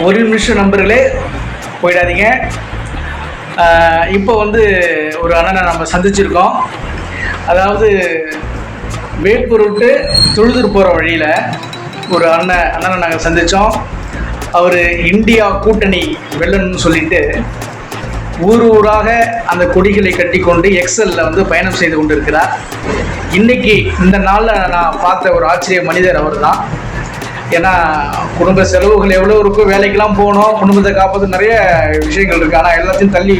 ஒரு நிமிஷம் நம்பர்களே போயிடாதீங்க. இப்போ வந்து ஒரு அண்ணனை நம்ம சந்திச்சிருக்கோம். அதாவது வேப்பூர் தொழுதூர் போகிற வழியில் ஒரு அண்ணன் அண்ணனை நாங்கள் சந்தித்தோம் அவர் இந்தியா கூட்டணி வெல்லணும்னு சொல்லிட்டு ஊர் ஊராக அந்த கொடிகளை கட்டிக்கொண்டு எக்ஸலில் வந்து பயணம் செய்து கொண்டிருக்கிறார். இன்னைக்கு இந்த நாளில் நான் பார்த்த ஒரு ஆச்சரிய மனிதர் அவர் தான் ஏன்னா குடும்ப செலவுகள் எவ்வளோ இருக்கோ வேலைக்கெல்லாம் போகணும் குடும்பத்தை காப்பது நிறைய விஷயங்கள் இருக்குது ஆனால் எல்லாத்தையும் தள்ளி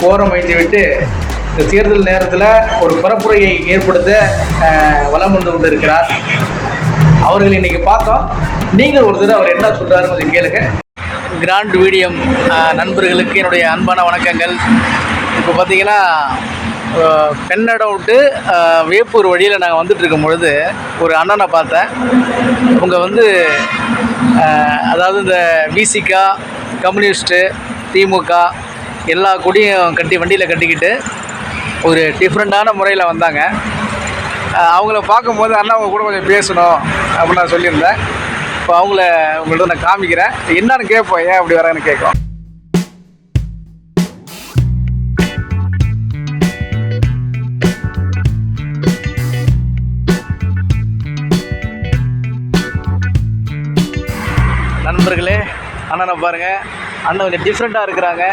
ஓரம் வைத்து விட்டு இந்த தேர்தல் நேரத்தில் ஒரு பரப்புரையை ஏற்படுத்த வளம் வந்து கொண்டு இருக்கிறார் அவர்கள் இன்னைக்கு பார்த்தோம். நீங்கள் ஒரு தடவை அவர் என்ன சொல்கிறாருன்னு கொஞ்சம் கேளுங்க கிராண்ட் வீடியம் நண்பர்களுக்கு என்னுடைய அன்பான வணக்கங்கள். இப்போ பார்த்தீங்கன்னா பெண்ணடம் விட்டு வேப்பூர் வழியில் நாங்கள் வந்துட்டுருக்கும் பொழுது ஒரு அண்ணனை பார்த்தேன். அவங்க வந்து அதாவது இந்த விசிகா கம்யூனிஸ்ட்டு திமுக எல்லா கொடியும் கட்டி வண்டியில் கட்டிக்கிட்டு ஒரு டிஃப்ரெண்ட்டான முறையில் வந்தாங்க. அவங்கள பார்க்கும்போது அண்ணா அவங்க கூட கொஞ்சம் பேசணும் அப்படின்னு நான் சொல்லியிருந்தேன். இப்போ அவங்கள உங்கள்கிட்ட நான் காமிக்கிறேன். என்னன்னு கேட்போம் ஏன் அப்படி வராங்கன்னு கேட்கும் அண்ணனை பாருங்கள் அண்ணன் கொஞ்சம் டிஃப்ரெண்ட்டாக இருக்கிறாங்க.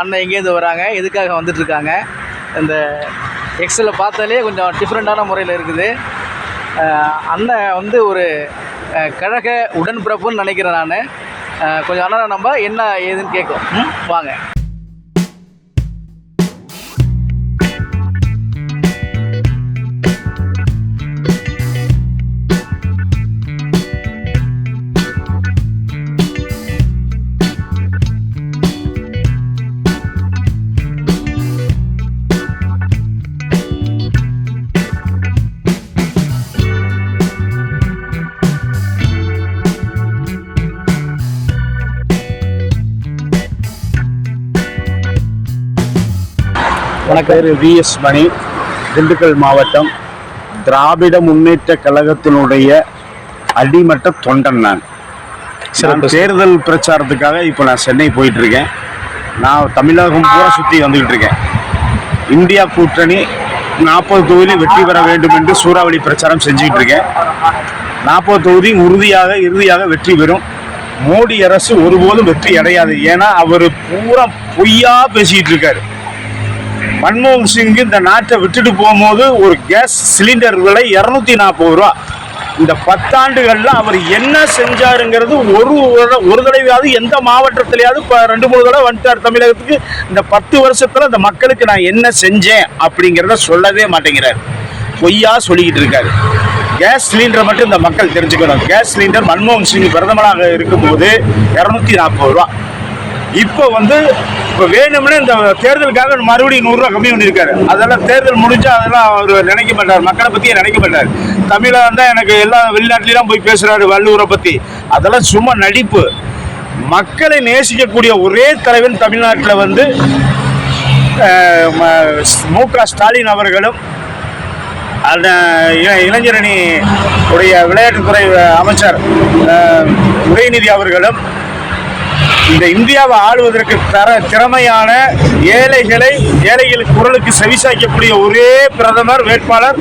அண்ணன் எங்கேருந்து வராங்க. எதுக்காக வந்துட்டுருக்காங்க? இந்த எக்ஸலில் பார்த்தாலே கொஞ்சம் டிஃப்ரெண்ட்டான முறையில் இருக்குது. அண்ணன் வந்து ஒரு கழக உடன்பிறப்புன்னு நினைக்கிறேன் நான். கொஞ்சம் அண்ணனை நம்ம என்ன ஏதுன்னு கேட்கும் ம், வாங்க. வணக்கம் பேர் விஎஸ் மணி திண்டுக்கல் மாவட்டம். திராவிட முன்னேற்ற கழகத்தினுடைய அடிமட்ட தொண்டன் நான். தேர்தல் பிரச்சாரத்துக்காக இப்போ நான் சென்னை போயிட்டு இருக்கேன் நான் தமிழகம் பூரா சுற்றி வந்துகிட்டு இருக்கேன். இந்தியா கூட்டணி நாற்பது தொகுதி வெற்றி பெற வேண்டும் என்று சூறாவளி பிரச்சாரம் செஞ்சுக்கிட்டு இருக்கேன். நாற்பது தொகுதி உறுதியாக இறுதியாக வெற்றி பெறும். மோடி அரசு ஒருபோதும் வெற்றி அடையாது. ஏன்னா அவர் பூரா பொய்யா பேசிக்கிட்டு இருக்காரு. மன்மோகன் சிங் இந்த நாட்டை விட்டுட்டு போகும்போது ஒரு கேஸ் சிலிண்டர் விலை இரநூத்தி நாற்பது ரூபா. இந்த பத்தாண்டுகளில் அவர் என்ன செஞ்சாருங்கிறது ஒரு ஒரு- தடவையாவது எந்த மாவட்டத்திலேயாவது இப்போ ரெண்டு மூணு தடவை வந்துட்டார் தமிழகத்துக்கு. இந்த பத்து வருஷத்தில் இந்த மக்களுக்கு நான் என்ன செஞ்சேன் அப்படிங்கிறத சொல்லவே மாட்டேங்கிறார். பொய்யா சொல்லிக்கிட்டு இருக்காரு. கேஸ் சிலிண்டரை மட்டும் இந்த மக்கள் தெரிஞ்சுக்கணும். கேஸ் சிலிண்டர் மன்மோகன் சிங் பிரதமராக இருக்கும்போது இரநூத்தி நாற்பது ரூபா. இப்போ வந்து இப்போ வேணும்னே இந்த தேர்தலுக்காக மறுபடியும் நூறுரூவா கம்மி பண்ணியிருக்காரு. அதெல்லாம் தேர்தல் முடிஞ்சா அதெல்லாம் அவர் நினைக்க மாட்டார். மக்களை பற்றியே நினைக்க மாட்டார். தமிழாக தான் எனக்கு எல்லா வெளிநாட்டிலாம் போய் பேசுகிறாரு வள்ளுவரை பற்றி அதெல்லாம் சும்மா நடிப்பு. மக்களை நேசிக்கக்கூடிய ஒரே தலைவன் தமிழ்நாட்டில் வந்து ம- மு க ஸ்டாலின் அவர்களும் அந்த இளைஞரணி உடைய விளையாட்டுத்துறை அமைச்சர் உதயநிதி அவர்களும் இந்த இந்தியாவை ஆளுவதற்கு தர திறமையான ஏழைகளை ஏழைகள் குரலுக்கு செவிசாய்க்கக்கூடிய ஒரே பிரதமர் வேட்பாளர்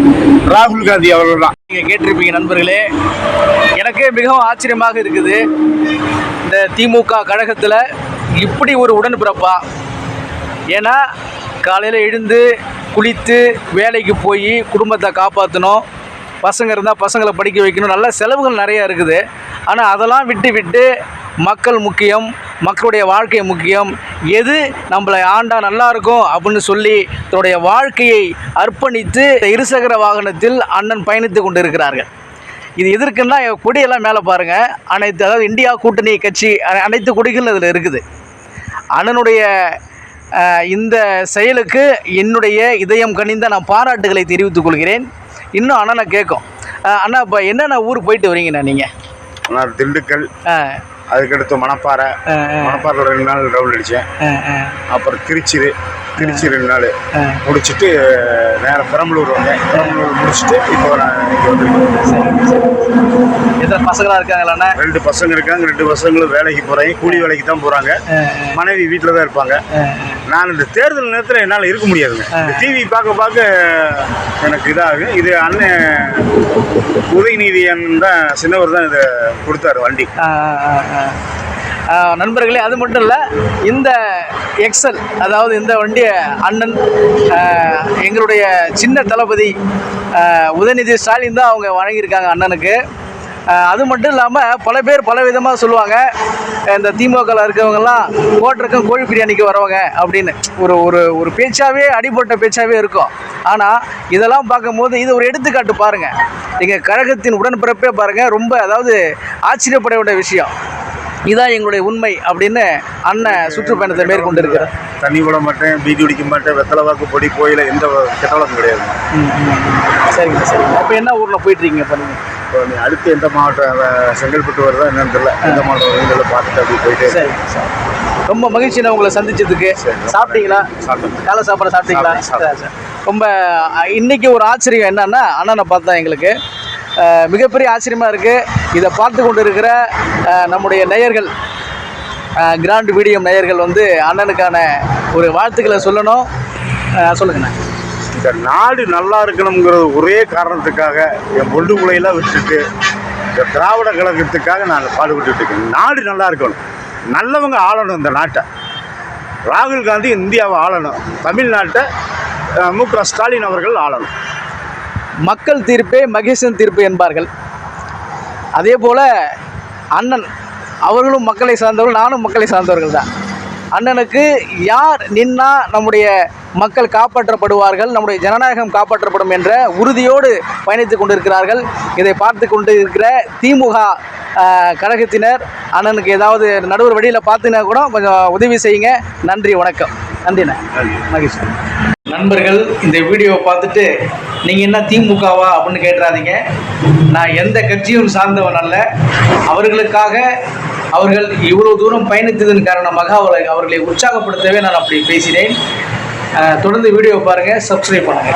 ராகுல் காந்தி அவர்கள் தான் நீங்கள் கேட்டிருப்பீங்க நண்பர்களே எனக்கே மிகவும் ஆச்சரியமாக இருக்குது. இந்த திமுக கழகத்தில் இப்படி ஒரு உடன்பிறப்பா? ஏன்னா காலையில் எழுந்து குளித்து வேலைக்கு போய் குடும்பத்தை காப்பாற்றணும் பசங்க இருந்தால் பசங்களை படிக்க வைக்கணும் நல்ல செலவுகள் நிறையா இருக்குது. ஆனால் அதெல்லாம் விட்டு விட்டு மக்கள் முக்கியம் மக்களுடைய வாழ்க்கை முக்கியம். எது நம்மளை ஆண்டா நல்லா இருக்கும் அப்படின்னு சொல்லி தன்னுடைய வாழ்க்கையை அர்ப்பணித்து இருசக்கர வாகனத்தில் அண்ணன் பயணித்து கொண்டு இருக்கிறார்கள் இது எதற்குன்னா கொடியெல்லாம் மேலே பாருங்கள் அனைத்து அதாவது இந்தியா கூட்டணி கட்சி அனைத்து கொடிகளும் அதில் இருக்குது. அண்ணனுடைய இந்த செயலுக்கு என்னுடைய இதயம் கனிந்த நான் பாராட்டுகளை தெரிவித்துக் கொள்கிறேன். இன்னும் அண்ணனை கேட்கும். அண்ணா இப்போ என்னென்ன ஊர் போயிட்டு வரீங்கண்ணா நீங்கள் திண்டுக்கல். அதுக்கடுத்து மணப்பாறை. மணப்பாறையில் ரெண்டு நாள் ரவுண்ட் அடித்தேன். அப்புறம் திருச்சி திருச்சி ரெண்டு நாள். முடிச்சுட்டு நேரா பெரம்பலூர் வந்தேன். பெரம்பலூர் முடிச்சுட்டு இப்போ நான் இங்கே வந்திருக்கேன். எத்தனை பசங்களாம் இருக்காங்களாண்ணா ரெண்டு பசங்க இருக்காங்க. ரெண்டு பசங்களும் வேலைக்கு போகிறாங்க கூலி வேலைக்கு தான் போகிறாங்க மனைவி வீட்டில் தான் இருப்பாங்க. நான் இந்த தேர்தல் நேரத்தில் என்னால் இருக்க முடியாதுங்க. டிவி பார்க்க பார்க்க எனக்கு இதாகும் இது அண்ணன் உதயநிதி அண்ணன் தான் சின்னவர் தான் இதை கொடுத்தாரு வண்டி. நண்பர்களே அது மட்டும் இல்லை இந்த எக்ஸல் அதாவது இந்த வண்டியை அண்ணன் எங்களுடைய சின்ன தளபதி உதயநிதி ஸ்டாலின் தான் அவங்க வழங்கியிருக்காங்க அண்ணனுக்கு. அது மட்டும் இல்லாமல் பல பேர் பல விதமாக சொல்லுவாங்க இந்த திமுகவில் இருக்கவங்கெல்லாம் கோட்டருக்கும் கோழி பிரியாணிக்கு வரவங்க அப்படின்னு. ஒரு ஒரு ஒரு பேச்சாகவே அடிபட்ட பேச்சாகவே இருக்கும். ஆனால் இதெல்லாம் பார்க்கும்போது இது ஒரு எடுத்துக்காட்டு பாருங்கள் எங்கள் கழகத்தின் உடன்பிறப்பே பாருங்கள் ரொம்ப அதாவது ஆச்சரியப்பட வேண்டிய விஷயம். இதான் எங்களுடைய உண்மை அப்படின்னு அண்ணன் சுற்றுப்பயணத்தை மேற்கொண்டு இருக்கிறார் தண்ணி விட மாட்டேன் பீடி குடிக்க மாட்டேன் வெத்தலை வாக்கு பொடி கோயில எந்த கெட்டவளம் கிடையாது. சரிங்க சரிங்க. அப்போ என்ன ஊரில் போயிட்டுருக்கீங்க இப்போ நீங்கள் அடுத்து எந்த மாவட்டம் செங்கல்பட்டு வருதா என்னன்னு தெரியல. எந்த மாவட்டம் வருதுன்னு பார்த்துட்டு அப்படி போயிட்டு சரி சரி. ரொம்ப மகிழ்ச்சி நான் உங்களை சந்திச்சதுக்கு. சாப்பிட்டீங்களா. காலை சாப்பாடு சாப்பிட்டீங்களா. ரொம்ப இன்னைக்கு ஒரு ஆச்சரியம் என்னன்னா அண்ணனை பார்த்தா எங்களுக்கு. மிகப்பெரிய ஆச்சரியமாக இருக்குது இதை பார்த்து கொண்டு இருக்கிற அஹ், நம்முடைய நேயர்கள் கிராண்ட் வீடியம் நேயர்கள் வந்து அண்ணனுக்கான ஒரு வாழ்த்துக்களை சொல்லணும். சொல்லுங்கண்ணா இந்த நாடு நல்லா இருக்கணுங்கிறது ஒரே காரணத்துக்காக என் பொண்டு பிள்ளையெல்லாம் விட்டுட்டு இந்த திராவிட கழகத்துக்காக நான் பாடுபட்டு இருக்கேன். நாடு நல்லா இருக்கணும். நல்லவங்க ஆளணும் இந்த நாட்டை. ராகுல் காந்தி இந்தியாவை ஆளணும். தமிழ்நாட்டை மு க ஸ்டாலின் அவர்கள் ஆளணும். மக்கள் தீர்ப்பே மகேசன் தீர்ப்பு என்பார்கள். அதே போல் அண்ணன் அவர்களும் மக்களை சார்ந்தவர்கள் நானும் மக்களை சார்ந்தவர்கள் தான். அண்ணனுக்கு யார் நின்னா நம்முடைய மக்கள் காப்பாற்றப்படுவார்கள் நம்முடைய ஜனநாயகம் காப்பாற்றப்படும் என்ற உறுதியோடு பயணித்து கொண்டிருக்கிறார்கள். இதை பார்த்து கொண்டு இருக்கிற திமுக கழகத்தினர் அண்ணனுக்கு ஏதாவது நடுவர் வழியில் பார்த்துனா கூட கொஞ்சம் உதவி செய்யுங்க. நன்றி வணக்கம். நன்றிண்ணே. மகிழ்ச்சி. நண்பர்கள் இந்த வீடியோவை பார்த்துட்டு நீங்கள் என்ன திமுகவா அப்படின்னு கேட்டுறாதீங்க. நான் எந்த கட்சியும் சார்ந்தவன் அல்ல. அவர்களுக்காக அவர்கள் இவ்வளோ தூரம் பயணித்ததன் காரணமாக அவர்களை அவர்களை உற்சாகப்படுத்தவே நான் அப்படி பேசினேன். தொடர்ந்து வீடியோ பாருங்கள் சப்ஸ்கிரைப் பண்ணுங்கள்